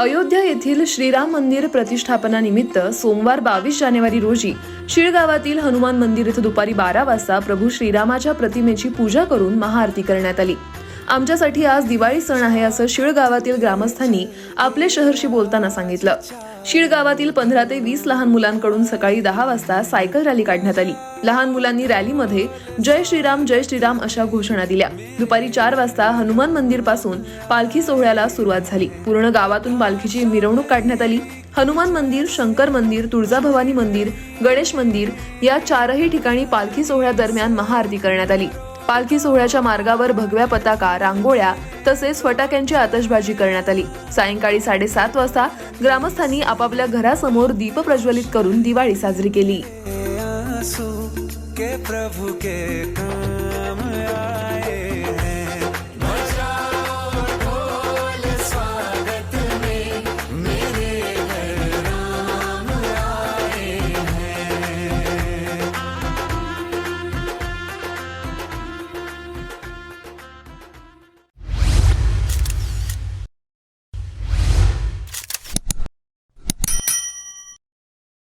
अयोध्या येथील श्रीराम मंदिर प्रतिष्ठापनानिमित्त सोमवार बावीस जानेवारी रोजी शिळगावातील हनुमान मंदिर इथं दुपारी बारा वाजता प्रभू श्रीरामाच्या प्रतिमेची पूजा करून महाआरती करण्यात आली. आमच्यासाठी आज दिवाळी सण आहे असं शिळ गावातील ग्रामस्थांनी आपले शहरशी बोलताना सांगितलं. शिळ गावातील पंधरा ते वीस लहान मुलांकडून सकाळी दहा वाजता सायकल रॅली काढण्यात आली. लहान मुलांनी रॅलीमध्ये जय श्रीराम जय श्रीराम अशा घोषणा दिल्या. दुपारी चार वाजता हनुमान मंदिरपासून पालखी सोहळ्याला सुरुवात झाली. पूर्ण गावातून पालखीची मिरवणूक काढण्यात आली. हनुमान मंदिर शंकर मंदिर तुळजाभवानी मंदिर गणेश मंदिर या चारही ठिकाणी पालखी सोहळ्यादरम्यान महाआरती करण्यात आली. पालखी सोहळ्याच्या मार्गावर भगव्या पताका रांगोळ्या तसेच फटाक्यांची आतषबाजी करण्यात आली. सायंकाळी साडेसात वाजता ग्रामस्थांनी आपापल्या घरासमोर दीप प्रज्वलित करून दिवाळी साजरी केली.